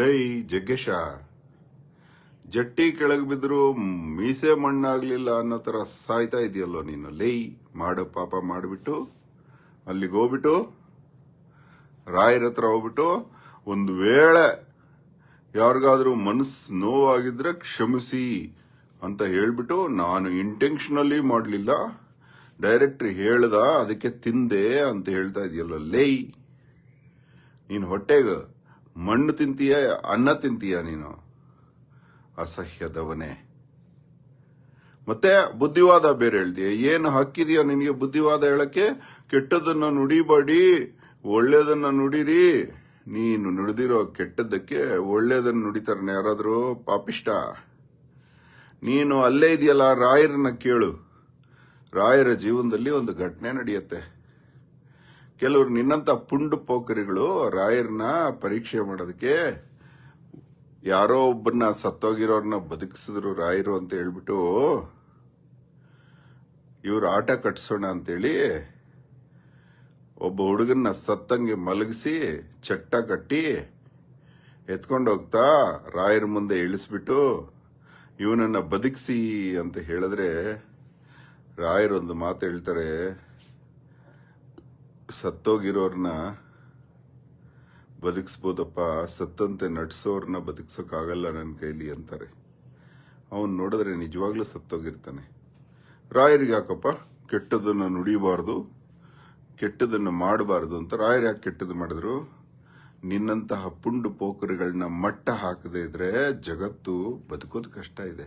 ಲೈ ಜಗ್ಗೇಶ ಜಟ್ಟಿ ಕೆಳಗೆ ಬಿದ್ರು ಮೀಸೆ ಮಣ್ಣಾಗ್ಲಿಲ್ಲ ಅನ್ನೋ ತರ ಸಾಯ್ತಾ ಇದೆಯಲ್ಲೋ ನೀನು? ಲೈ ಮಾಡೋ ಪಾಪ ಮಾಡಿಬಿಟ್ಟು, ಅಲ್ಲಿಗೆ ಹೋಗ್ಬಿಟ್ಟು, ರಾಯರ ಹತ್ರ ಹೋಗ್ಬಿಟ್ಟು, ಒಂದು ವೇಳೆ ಯಾರಿಗಾದ್ರೂ ಮನಸ್ಸು ನೋವಾಗಿದ್ರೆ ಕ್ಷಮಿಸಿ ಅಂತ ಹೇಳ್ಬಿಟ್ಟು ನಾನು ಇಂಟೆನ್ಷನಲಿ ಮಾಡಲಿಲ್ಲ. ಡೈರೆಕ್ಟ್ರಿ ಹೇಳ್ದ, ಅದಕ್ಕೆ ತಿಂದೆ ಅಂತ ಹೇಳ್ತಾ ಇದೆಯಲ್ಲ ಲೈ? ನೀನು ಹೊಟ್ಟೆಗೆ ಮಣ್ಣು ತಿಂತೀಯ, ಅನ್ನ ತಿಂತೀಯ ನೀನು? ಅಸಹ್ಯದವನೇ. ಮತ್ತೆ ಬುದ್ಧಿವಾದ ಬೇರೆ ಹೇಳ್ತೀಯ, ಏನು ಹಾಕಿದೀಯ ನಿನಗೆ ಬುದ್ಧಿವಾದ ಹೇಳಕ್ಕೆ? ಕೆಟ್ಟದನ್ನ ನುಡಿಬೇಡಿ ಒಳ್ಳೇದನ್ನ ನುಡಿರಿ. ನೀನು ನುಡಿದಿರೋ ಕೆಟ್ಟದ್ದಕ್ಕೆ ಒಳ್ಳೇದನ್ನ ನುಡಿತಾರೆ ಯಾರಾದರೂ? ಪಾಪಿಷ್ಟ. ನೀನು ಅಲ್ಲೇ ಇದೆಯಲ್ಲ, ರಾಯರನ್ನ ಕೇಳು. ರಾಯರ ಜೀವನದಲ್ಲಿ ಒಂದು ಘಟನೆ ನಡೆಯುತ್ತೆ. ಕೆಲವರು ನಿನ್ನಂತ ಪುಂಡು ಪೋಕರಿಗಳು ರಾಯರನ್ನ ಪರೀಕ್ಷೆ ಮಾಡೋದಕ್ಕೆ ಯಾರೋ ಒಬ್ಬರನ್ನ ಸತ್ತೋಗಿರೋರನ್ನ ಬದುಕಿಸಿದ್ರು ರಾಯರು ಅಂತ ಹೇಳ್ಬಿಟ್ಟು ಇವ್ರು ಆಟ ಕಟ್ಸೋಣ ಅಂತೇಳಿ ಒಬ್ಬ ಹುಡುಗನ್ನ ಸತ್ತಂಗೆ ಮಲಗಿಸಿ ಚಟ್ಟ ಕಟ್ಟಿ ಎತ್ಕೊಂಡು ಹೋಗ್ತಾ ರಾಯರ ಮುಂದೆ ಇಳಿಸ್ಬಿಟ್ಟು ಇವನನ್ನ ಬದುಕಿಸಿ ಅಂತ ಹೇಳಿದ್ರೆ ರಾಯರೊಂದು ಮಾತು ಹೇಳ್ತಾರೆ ಸತ್ತೋಗಿರೋರ್ನ ಬದುಕಿಸ್ಬೋದಪ್ಪ, ಸತ್ತಂತೆ ನಡ್ಸೋರ್ನ ಬದುಕ್ಸೋಕ್ಕಾಗಲ್ಲ ನನ್ನ ಕೈಲಿ ಅಂತಾರೆ. ಅವನು ನೋಡಿದ್ರೆ ನಿಜವಾಗ್ಲೂ ಸತ್ತೋಗಿರ್ತಾನೆ. ರಾಯರಿಗೆ ಯಾಕಪ್ಪ? ಕೆಟ್ಟದನ್ನು ನುಡಿಬಾರ್ದು, ಕೆಟ್ಟದನ್ನು ಮಾಡಬಾರ್ದು ಅಂತ ರಾಯರು ಯಾಕೆ ಕೆಟ್ಟದ್ದು ಮಾಡಿದ್ರು? ನಿನ್ನಂತಹ ಪುಂಡು ಪೋಖರಿಗಳನ್ನ ಮಟ್ಟ ಹಾಕದೇ ಇದ್ರೆ ಜಗತ್ತು ಬದುಕೋದು ಕಷ್ಟ ಇದೆ.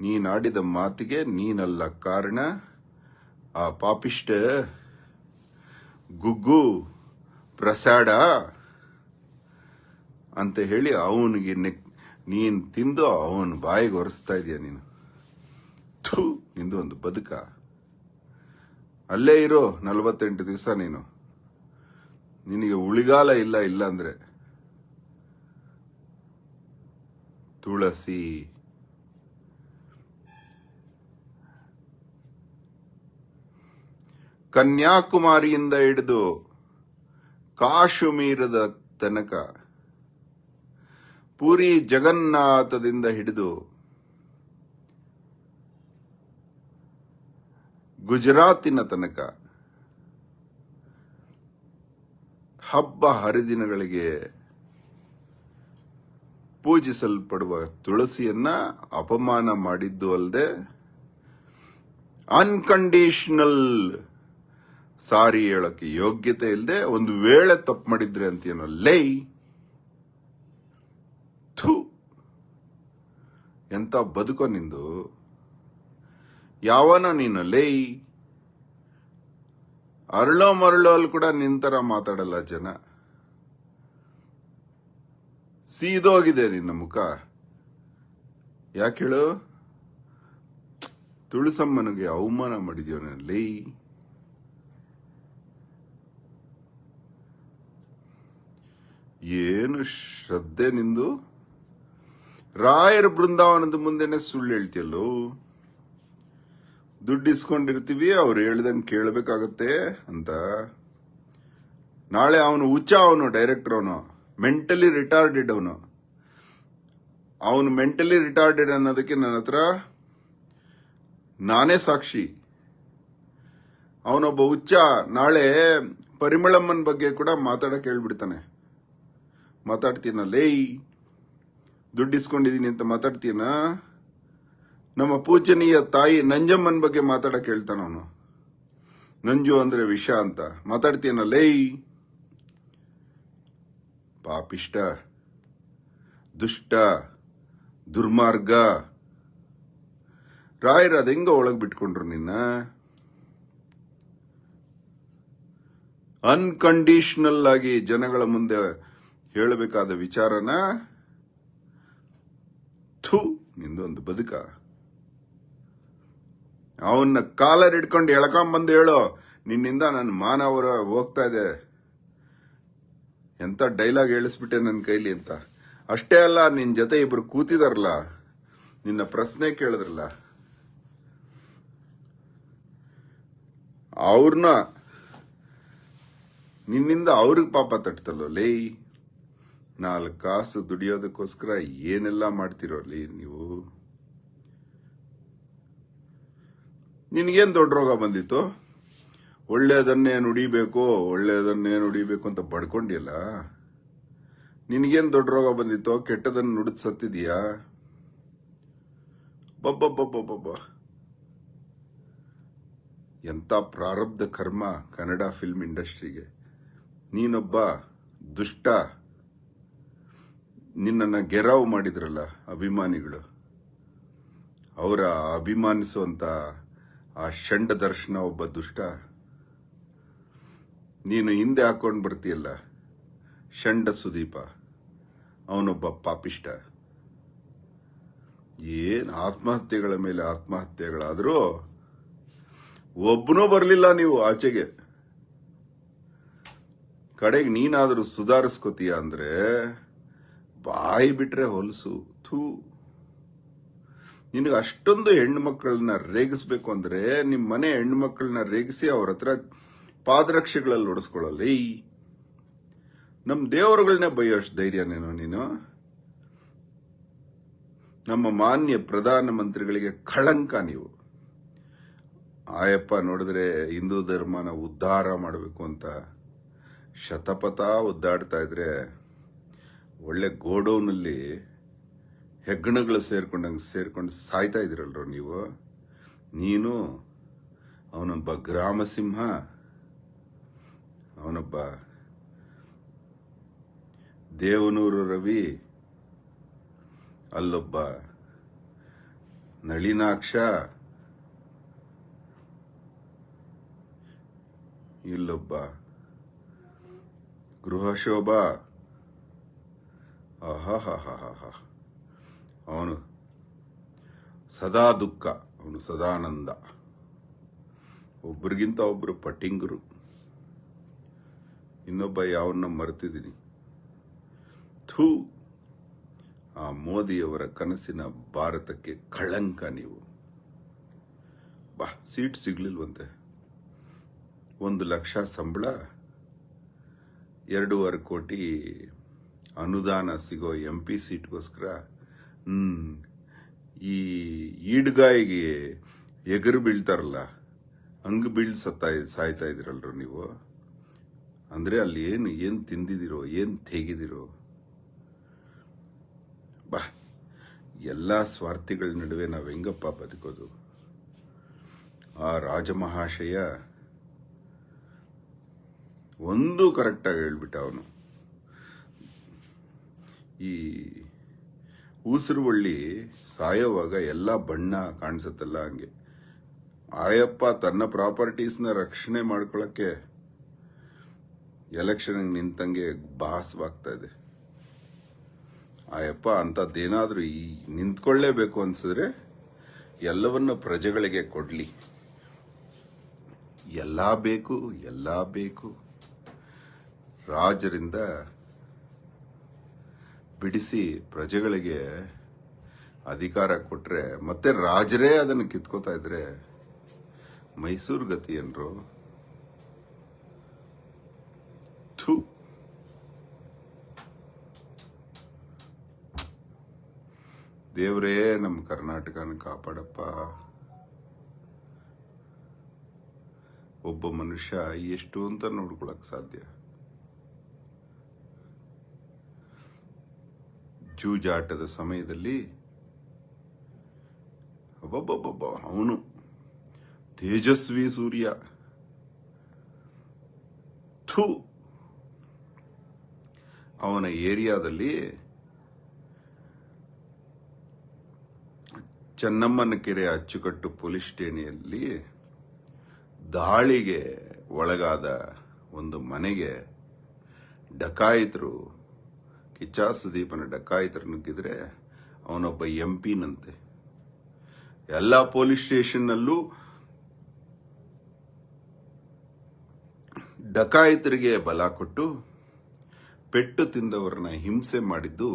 ನೀನಾಡಿದ ಮಾತಿಗೆ ನೀನಲ್ಲ ಕಾರಣ, ಆ ಪಾಪಿಷ್ಟ ಗುಗ್ಗು ಪ್ರಸಾಡ ಅಂತ ಹೇಳಿ ಅವನಿಗೆ ನೆಕ್ ನೀನು ತಿಂದು ಅವನ ಬಾಯಿಗೆ ಒರೆಸ್ತಾ ಇದೀಯ ನೀನು. ಥೂ, ನಿಂದು ಒಂದು ಬದುಕ. ಅಲ್ಲೇ ಇರೋ, ನಲವತ್ತೆಂಟು ದಿವಸ ನೀನು. ನಿನಗೆ ಉಳಿಗಾಲ ಇಲ್ಲ ಇಲ್ಲ ಅಂದ್ರೆ ತುಳಸಿ. ಕನ್ಯಾಕುಮಾರಿಯಿಂದ ಹಿಡಿದು ಕಾಶ್ಮೀರದ ತನಕ ಪುರಿ ಜಗನ್ನಾಥದಿಂದ ಹಿಡಿದು ಗುಜರಾತಿನ ತನಕ ಹಬ್ಬ ಹರಿದಿನಗಳಿಗೆ ಪೂಜಿಸಲ್ಪಡುವ ತುಳಸಿಯನ್ನ ಅಪಮಾನ ಮಾಡಿದ್ದು ಅಲ್ಲದೆ ಅನ್ಕಂಡೀಷನಲ್ ಸಾರಿ ಹೇಳಕ್ಕೆ ಯೋಗ್ಯತೆ ಇಲ್ಲದೆ ಒಂದು ವೇಳೆ ತಪ್ಪು ಮಾಡಿದ್ರೆ ಅಂತೇನೋ ಲೈ ಥೂ. ಎಂತ ಬದುಕೋ ನಿಂದು? ಯಾವನ ನೀನು? ಲೈ ಅರಳೋ ಮರಳೋ ಅಲ್ಲಿ ಕೂಡ ನಿಂತರ ಮಾತಾಡಲ್ಲ ಜನ. ಸೀದೋಗಿದೆ ನಿನ್ನ ಮುಖ. ಯಾಕೆ ಹೇಳು? ತುಳಸಮ್ಮನಿಗೆ ಅವಮಾನ ಮಾಡಿದ್ಯೋ ಲೈ ಏನು ಶ್ರದ್ಧೆ ನಿಂದು? ರಾಯರ ಬೃಂದಾವನದ ಮುಂದೆನೆ ಸುಳ್ಳು ಹೇಳ್ತಿಯಲ್ಲೋ? ದುಡ್ಡು ಇಸ್ಕೊಂಡಿರ್ತೀವಿ, ಅವ್ರು ಹೇಳ್ದಂಗೆ ಕೇಳಬೇಕಾಗತ್ತೆ ಅಂತ. ನಾಳೆ ಅವನು ಹುಚ್ಚ ಅವನು ಡೈರೆಕ್ಟರ್ ಅವನು ಮೆಂಟಲಿ ರಿಟಾರ್ಡೆಡ್ ಅವನು. ಅವನು ಮೆಂಟಲಿ ರಿಟಾರ್ಡೆಡ್ ಅನ್ನೋದಕ್ಕೆ ನನ್ನ ಹತ್ರ ನಾನೇ ಸಾಕ್ಷಿ. ಅವನೊಬ್ಬ ಹುಚ್ಚ ನಾಳೆ ಪರಿಮಳಮ್ಮನ ಬಗ್ಗೆ ಕೂಡ ಮಾತಾಡಕ್ಕೆ ಹೇಳ್ಬಿಡ್ತಾನೆ. ಮಾತಾಡ್ತೀನ ಲೇಯ್ ದುಡ್ಡು ಇಸ್ಕೊಂಡಿದೀನಿ ಅಂತ ಮಾತಾಡ್ತೀನ ನಮ್ಮ ಪೂಜನೀಯ ತಾಯಿ ನಂಜಮ್ಮನ ಬಗ್ಗೆ ಮಾತಾಡಕ್ಕೆ ಹೇಳ್ತಾನ ಅವನು. ನಂಜು ಅಂದ್ರೆ ವಿಷ ಅಂತ. ಮಾತಾಡ್ತೀನ ಲೇಯ್. ಪಾಪಿಷ್ಟ, ದುಷ್ಟ, ದುರ್ಮಾರ್ಗ. ರಾಯರ ಅದೆಂಗ ಒಳಗ್ ಬಿಟ್ಕೊಂಡ್ರು ನಿನ್ನ? ಅನ್ಕಂಡೀಷನಲ್ ಆಗಿ ಜನಗಳ ಮುಂದೆ ಹೇಳಬೇಕಾದ ವಿಚಾರನ ಥು ನಿಂದೊಂದು ಬದುಕ. ಅವನ್ನ ಕಾಲರ್ ಹಿಡ್ಕೊಂಡು ಎಳ್ಕೊಂಬಂದು ಹೇಳೋ. ನಿನ್ನಿಂದ ನನ್ನ ಮಾನವರ ಹೋಗ್ತಾ ಇದೆ. ಎಂತ ಡೈಲಾಗ್ ಹೇಳಿಸ್ಬಿಟ್ಟೆ ನನ್ನ ಕೈಲಿ ಅಂತ. ಅಷ್ಟೇ ಅಲ್ಲ ನಿನ್ನ ಜೊತೆ ಇಬ್ರು ಕೂತಿದಾರಲ್ಲ, ನಿನ್ನ ಪ್ರಶ್ನೆ ಕೇಳಿದ್ರಲ್ಲ. ಅವ್ರನ್ನ ನಿನ್ನಿಂದ ಅವ್ರಿಗೆ ಪಾಪ ತಟ್ತಲ್ಲೋ ಲೇ. ನಾಲ್ಕು ಕಾಸು ದುಡಿಯೋದಕ್ಕೋಸ್ಕರ ಏನೆಲ್ಲ ಮಾಡ್ತಿರೋ ಅಲ್ಲಿ ನೀವು? ನಿನಗೇನು ದೊಡ್ಡ ರೋಗ ಬಂದಿತ್ತು? ಒಳ್ಳೆಯದನ್ನೇ ನುಡಿಬೇಕು ಒಳ್ಳೆಯದನ್ನೇ ನುಡಿಬೇಕು ಅಂತ ಬಡ್ಕೊಂಡಿಲ್ಲ ನಿನಗೇನು ದೊಡ್ಡ ರೋಗ ಬಂದಿತ್ತು? ಕೆಟ್ಟದನ್ನು ನುಡಿದ್ ಸತ್ತಿದೀಯಾ? ಬಬ್ಬಬ್ಬಬ್ಬಬ್ಬ ಎಂಥ ಪ್ರಾರಬ್ಧ ಕರ್ಮ ಕನ್ನಡ ಫಿಲ್ಮ್ ಇಂಡಸ್ಟ್ರಿಗೆ. ನೀನೊಬ್ಬ ದುಷ್ಟ ನಿನ್ನನ್ನು ಗೆರಾವು ಮಾಡಿದ್ರಲ್ಲ ಅಭಿಮಾನಿಗಳು. ಅವರ ಅಭಿಮಾನಿಸುವಂತ ಆ ಷಂಡ ದರ್ಶನ ಒಬ್ಬ ದುಷ್ಟ. ನೀನು ಹಿಂದೆ ಹಾಕೊಂಡು ಬರ್ತೀಯಲ್ಲ, ಷಂಡ ಸುದೀಪ. ಅವನೊಬ್ಬ ಪಾಪಿಷ್ಟ. ಏನು ಆತ್ಮಹತ್ಯೆಗಳ ಮೇಲೆ ಆತ್ಮಹತ್ಯೆಗಳಾದರೂ ಒಬ್ಬನೂ ಬರಲಿಲ್ಲ ನೀವು ಆಚೆಗೆ. ಕಡೆಗೆ ನೀನಾದರೂ ಸುಧಾರಿಸ್ಕೋತೀಯ ಅಂದ್ರೆ ಬಾಯಿ ಬಿಟ್ರೆ ಹೊಲಸು. ಥೂ. ನಿನಗೆ ಅಷ್ಟೊಂದು ಹೆಣ್ಣು ಮಕ್ಕಳನ್ನ ರೇಗಿಸ್ಬೇಕು ಅಂದ್ರೆ ನಿಮ್ಮ ಮನೆ ಹೆಣ್ಣು ಮಕ್ಕಳನ್ನ ರೇಗಿಸಿ ಅವ್ರ ಹತ್ರ ಪಾದರಕ್ಷೆಗಳಲ್ಲಿ ಒಡಿಸ್ಕೊಳ್ಳಲಿ ಈ ನಮ್ಮ ದೇವರುಗಳನ್ನೇ ಬೈಯೋಷ್ಟು ಧೈರ್ಯನೇನೋ ನೀನು? ನಮ್ಮ ಮಾನ್ಯ ಪ್ರಧಾನಮಂತ್ರಿಗಳಿಗೆ ಕಳಂಕ ನೀವು. ಆಯಪ್ಪ ನೋಡಿದ್ರೆ ಹಿಂದೂ ಧರ್ಮನ ಉದ್ಧಾರ ಮಾಡಬೇಕು ಅಂತ ಶತಪಥ ಒದ್ದಾಡ್ತಾ ಇದ್ರೆ ಒಳ್ಳೆ ಗೋಡೌನಲ್ಲಿ ಹೆಗ್ಗಣಗಳು ಸೇರ್ಕೊಂಡಂಗೆ ಸೇರ್ಕೊಂಡು ಸಾಯ್ತಾ ಇದ್ದೀರಲ್ರೋ ನೀವು? ನೀನು ಅವನೊಬ್ಬ ಗ್ರಾಮಸಿಂಹ, ಅವನೊಬ್ಬ ದೇವನೂರು ರವಿ, ಅಲ್ಲೊಬ್ಬ ನಳಿನಾಕ್ಷ, ಇಲ್ಲೊಬ್ಬ ಗೃಹಶೋಭಾ. ಆಹಾಹಾಹಾಹಾ ಅವನು ಸದಾ ದುಃಖ, ಅವನು ಸದಾನಂದ ಒಬ್ರಿಗಿಂತ ಒಬ್ಬರು ಪಟ್ಟಿಂಗರು ಇನ್ನೊಬ್ಬ ಯಾವನ್ನ ಮರೆತಿದ್ದೀನಿ. ಥೂ, ಆ ಮೋದಿಯವರ ಕನಸಿನ ಭಾರತಕ್ಕೆ ಕಳಂಕ ನೀವು. ಬಾ, ಸೀಟ್ ಸಿಗ್ಲಿಲ್ವಂತೆ. ಒಂದು ಲಕ್ಷ ಸಂಬಳ, ಎರಡೂವರೆ ಕೋಟಿ ಅನುದಾನ ಸಿಗೋ ಎಂ ಪಿ ಸೀಟ್ಗೋಸ್ಕರ ಈ ಈಡ್ಗಾಯಿಗೆ ಎಗರು ಬೀಳ್ತಾರಲ್ಲ ಹಂಗೆ ಬೀಳ್ ಸತ್ತಾ, ಸಾಯ್ತಾ ಇದ್ದೀರಲ್ರು ನೀವು? ಅಂದರೆ ಅಲ್ಲಿ ಏನು ಏನು ತಿಂದಿದ್ದೀರೋ, ಏನು ತೆಗೆದಿರೋ ಬಾ, ಎಲ್ಲ ಸ್ವಾರ್ಥಿಗಳ ನಡುವೆ ನಾವು ಹೆಂಗಪ್ಪ ಬದುಕೋದು? ಆ ರಾಜಮಹಾಶಯ ಒಂದು ಕರೆಕ್ಟಾಗಿ ಹೇಳ್ಬಿಟ್ಟ ಅವನು ಈ ಊಸರುವಳ್ಳಿ ಸಾಯೋವಾಗ ಎಲ್ಲ ಬಣ್ಣ ಕಾಣಿಸುತ್ತಲ್ಲ ಹಂಗೆ. ಆಯಪ್ಪ ತನ್ನ ಪ್ರಾಪರ್ಟೀಸ್ನ ರಕ್ಷಣೆ ಮಾಡ್ಕೊಳ್ಳೋಕ್ಕೆ ಎಲೆಕ್ಷನ್ ನಿಂತಂಗೆ ಭಾಸವಾಗ್ತಾ ಇದೆ ಆಯಪ್ಪ ಅಂಥದ್ದೇನಾದರೂ ಈ ನಿಂತ್ಕೊಳ್ಳೇಬೇಕು ಅನ್ಸಿದ್ರೆ ಎಲ್ಲವನ್ನು ಪ್ರಜೆಗಳಿಗೆ ಕೊಡಲಿ. ಎಲ್ಲ ಬೇಕು ಎಲ್ಲ ಬೇಕು. ರಾಜರಿಂದ ಬಿಡಿಸಿ ಪ್ರಜೆಗಳಿಗೆ ಅಧಿಕಾರ ಕೊಟ್ಟರೆ ಮತ್ತೆ ರಾಜರೇ ಅದನ್ನು ಕಿತ್ಕೋತಾ ಇದ್ರೆ ಮೈಸೂರು ಗತಿ ಏನರು? ದೇವ್ರೇ ದೇವರೇ, ನಮ್ಮ ಕರ್ನಾಟಕನ ಕಾಪಾಡಪ್ಪ. ಒಬ್ಬ ಮನುಷ್ಯ ಎಷ್ಟು ಅಂತ ನೋಡ್ಕೊಳಕ್ ಸಾಧ್ಯ? ಜೂಜಾಟದ ಸಮಯದಲ್ಲಿ ಒಬ್ಬೊಬ್ಬೊಬ್ಬ ಅವನು ತೇಜಸ್ವಿ ಸೂರ್ಯ. ಥೂ. ಅವನ ಏರಿಯಾದಲ್ಲಿ ಚೆನ್ನಮ್ಮನ ಕೆರೆ ಅಚ್ಚುಕಟ್ಟು ಪೊಲೀಸ್ ಠೇಣಿಯಲ್ಲಿ ದಾಳಿಗೆ ಒಳಗಾದ ಒಂದು ಮನೆಗೆ ಡಕಾಯಿತರು ಕಿಚ್ಚ ಸುದೀಪನ ಡಕಾಯಿತರು ನುಗ್ಗಿದ್ರೆ ಅವನೊಬ್ಬ ಎಂ ಪಿನಂತೆ ಎಲ್ಲ ಪೊಲೀಸ್ ಸ್ಟೇಷನ್ನಲ್ಲೂ ಡಕಾಯಿತರಿಗೆ ಬಲ ಕೊಟ್ಟು ಪೆಟ್ಟು ತಿಂದವರನ್ನ ಹಿಂಸೆ ಮಾಡಿದ್ದು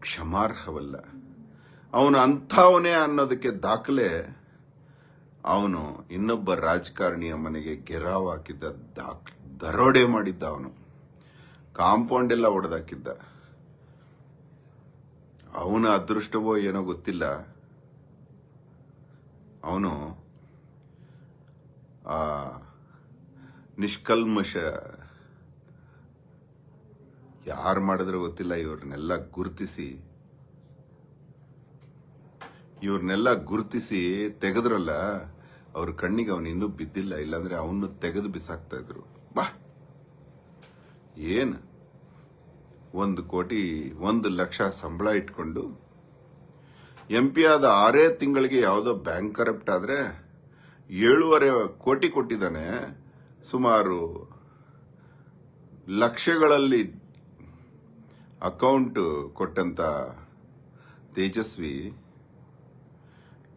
ಕ್ಷಮಾರ್ಹವಲ್ಲ. ಅವನು ಅಂಥವನೇ ಅನ್ನೋದಕ್ಕೆ ದಾಖಲೆ ಅವನು ಇನ್ನೊಬ್ಬ ರಾಜಕಾರಣಿಯ ಮನೆಗೆ ಗೆರಾವ್ ಹಾಕಿದ್ದ ದಾಖ ದರೋಡೆ ಮಾಡಿದ್ದ ಅವನು. ಕಾಂಪೌಂಡ್ ಎಲ್ಲ ಒಡೆದಾಕಿದ್ದ. ಅವನ ಅದೃಷ್ಟವೋ ಏನೋ ಗೊತ್ತಿಲ್ಲ. ಅವನು ಆ ನಿಷ್ಕಲ್ಮಶ ಯಾರು ಮಾಡಿದ್ರೆ ಗೊತ್ತಿಲ್ಲ, ಇವ್ರನ್ನೆಲ್ಲ ಗುರುತಿಸಿ ಇವ್ರನ್ನೆಲ್ಲ ಗುರುತಿಸಿ ತೆಗೆದ್ರಲ್ಲ, ಅವ್ರ ಕಣ್ಣಿಗೆ ಅವನು ಇನ್ನೂ ಬಿದ್ದಿಲ್ಲ, ಇಲ್ಲಾಂದ್ರೆ ಅವನು ತೆಗೆದು ಬಿಸಾಕ್ತಾ ಇದ್ರು. ಬಾ. ಏನು? ಒಂದು ಕೋಟಿ, ಒಂದು ಲಕ್ಷ ಸಂಬಳ ಇಟ್ಕೊಂಡು ಎಂ ಪಿ ಆದ ಆರೇ ತಿಂಗಳಿಗೆ ಯಾವುದೋ ಬ್ಯಾಂಕ್ ಕರಪ್ಟ್ ಆದ್ರೆ ಏಳೂವರೆ ಕೋಟಿ ಕೊಟ್ಟಿದ್ದಾನೆ. ಸುಮಾರು ಲಕ್ಷಗಳಲ್ಲಿ ಅಕೌಂಟ್ ಕೊಟ್ಟಂತ ತೇಜಸ್ವಿ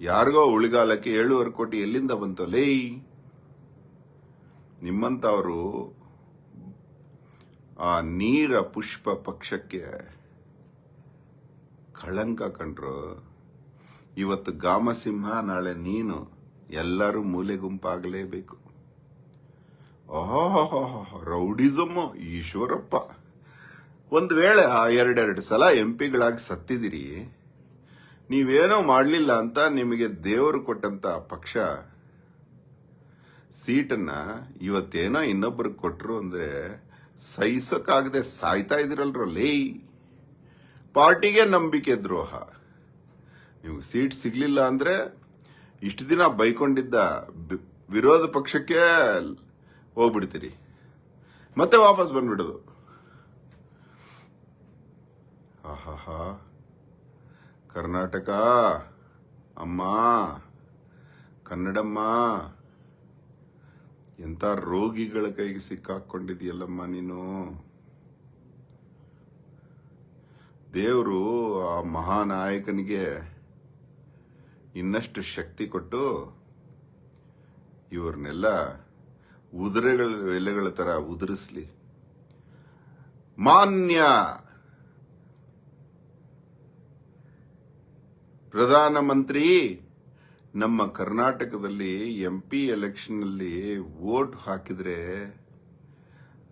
ಯಾರಿಗೋ ಉಳಿಗಾಲಕ್ಕೆ ಏಳುವರೆ ಕೋಟಿ ಎಲ್ಲಿಂದ ಬಂತು? ಲೇಯ್! ನಿಮ್ಮಂತವರು ಆ ನೀರ ಪುಷ್ಪ ಪಕ್ಷಕ್ಕೆ ಕಳಂಕ ಕಂಡ್ರು. ಇವತ್ತು ಗಾಮಸಿಂಹ, ನಾಳೆ ನೀನು, ಎಲ್ಲರೂ ಮೂಲೆ ಗುಂಪಾಗಲೇಬೇಕು. ಓಹೋ ರೌಡಿಸಮ್ ಈಶ್ವರಪ್ಪ. ಒಂದು ವೇಳೆ ಆ ಎರಡೆರಡು ಸಲ ಎಂ ಪಿಗಳಾಗಿ ಸತ್ತಿದ್ದೀರಿ ನೀವೇನೋ ಮಾಡಲಿಲ್ಲ ಅಂತ ನಿಮಗೆ ದೇವರು ಕೊಟ್ಟಂತ ಪಕ್ಷ. ಸೀಟನ್ನ ಇವತ್ತೇನೋ ಇನ್ನೊಬ್ಬರಿಗೆ ಕೊಟ್ಟರು ಅಂದ್ರೆ ಸಹಿಸಕ್ಕಾಗದೆ ಸಾಯ್ತಾ ಇದ್ದೀರಲ್ರಲ್ಲಿ ಪಾರ್ಟಿಗೆ ನಂಬಿಕೆ ದ್ರೋಹ. ನೀವು ಸೀಟ್ ಸಿಗ್ಲಿಲ್ಲ ಅಂದ್ರೆ ಇಷ್ಟು ದಿನ ಬೈಕೊಂಡಿದ್ದ ವಿರೋಧ ಪಕ್ಷಕ್ಕೆ ಹೋಗ್ಬಿಡ್ತೀರಿ. ಮತ್ತೆ ವಾಪಸ್ ಬಂದ್ಬಿಡೋದು. ಆಹಾಹಾ. ಕರ್ನಾಟಕ. ಅಮ್ಮ. ಕನ್ನಡಮ್ಮ. ಎಂತ ರೋಗಿಗಳ ಕೈಗೆ ಸಿಕ್ಕಾಕೊಂಡಿದೆಯಲ್ಲಮ್ಮ ನೀನು? ದೇವರು ಆ ಮಹಾನಾಯಕನಿಗೆ ಇನ್ನಷ್ಟು ಶಕ್ತಿ ಕೊಟ್ಟು ಇವ್ರನ್ನೆಲ್ಲ ಉದುರೆಗಳ ಎಲೆಗಳ ತರ ಉದುರಿಸ್ಲಿ. ಮಾನ್ಯ ಪ್ರಧಾನಮಂತ್ರಿ ನಮ್ಮ ಕರ್ನಾಟಕದಲ್ಲಿ ಎಂ ಪಿ ಎಲೆಕ್ಷನ್ನಲ್ಲಿ ವೋಟ್ ಹಾಕಿದ್ರೆ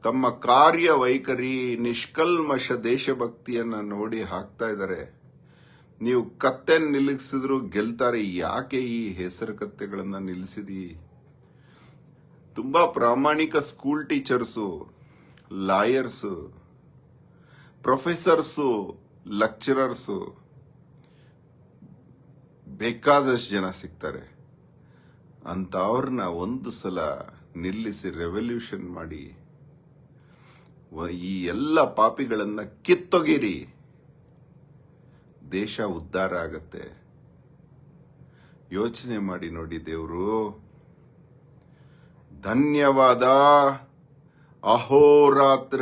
ತಮ್ಮ ಕಾರ್ಯವೈಖರಿ ನಿಷ್ಕಲ್ಮಶ ದೇಶಭಕ್ತಿಯನ್ನ ನೋಡಿ ಹಾಕ್ತಾ ಇದ್ದಾರೆ. ನೀವು ಕತ್ತೆ ನಿಲ್ಲಿಸಿದ್ರು ಗೆಲ್ತಾರೆ, ಯಾಕೆ ಈ ಹೆಸರು ಕತ್ತೆಗಳನ್ನು ನಿಲ್ಲಿಸಿದಿ? ತುಂಬಾ ಪ್ರಾಮಾಣಿಕ school teachers lawyers professors lecturers ಬೇಕಾದಷ್ಟು ಜನ ಸಿಗ್ತಾರೆ. ಅಂತ ಅವ್ರನ್ನ ಒಂದು ಸಲ ನಿಲ್ಲಿಸಿ ರೆವಲ್ಯೂಷನ್ ಮಾಡಿ ಈ ಎಲ್ಲ ಪಾಪಿಗಳನ್ನ ಕಿತ್ತೊಗಿರಿ. ದೇಶ ಉದ್ಧಾರ ಆಗತ್ತೆ. ಯೋಚನೆ ಮಾಡಿ ನೋಡಿ ದೇವರು. ಧನ್ಯವಾದ. ಅಹೋರಾತ್ರ.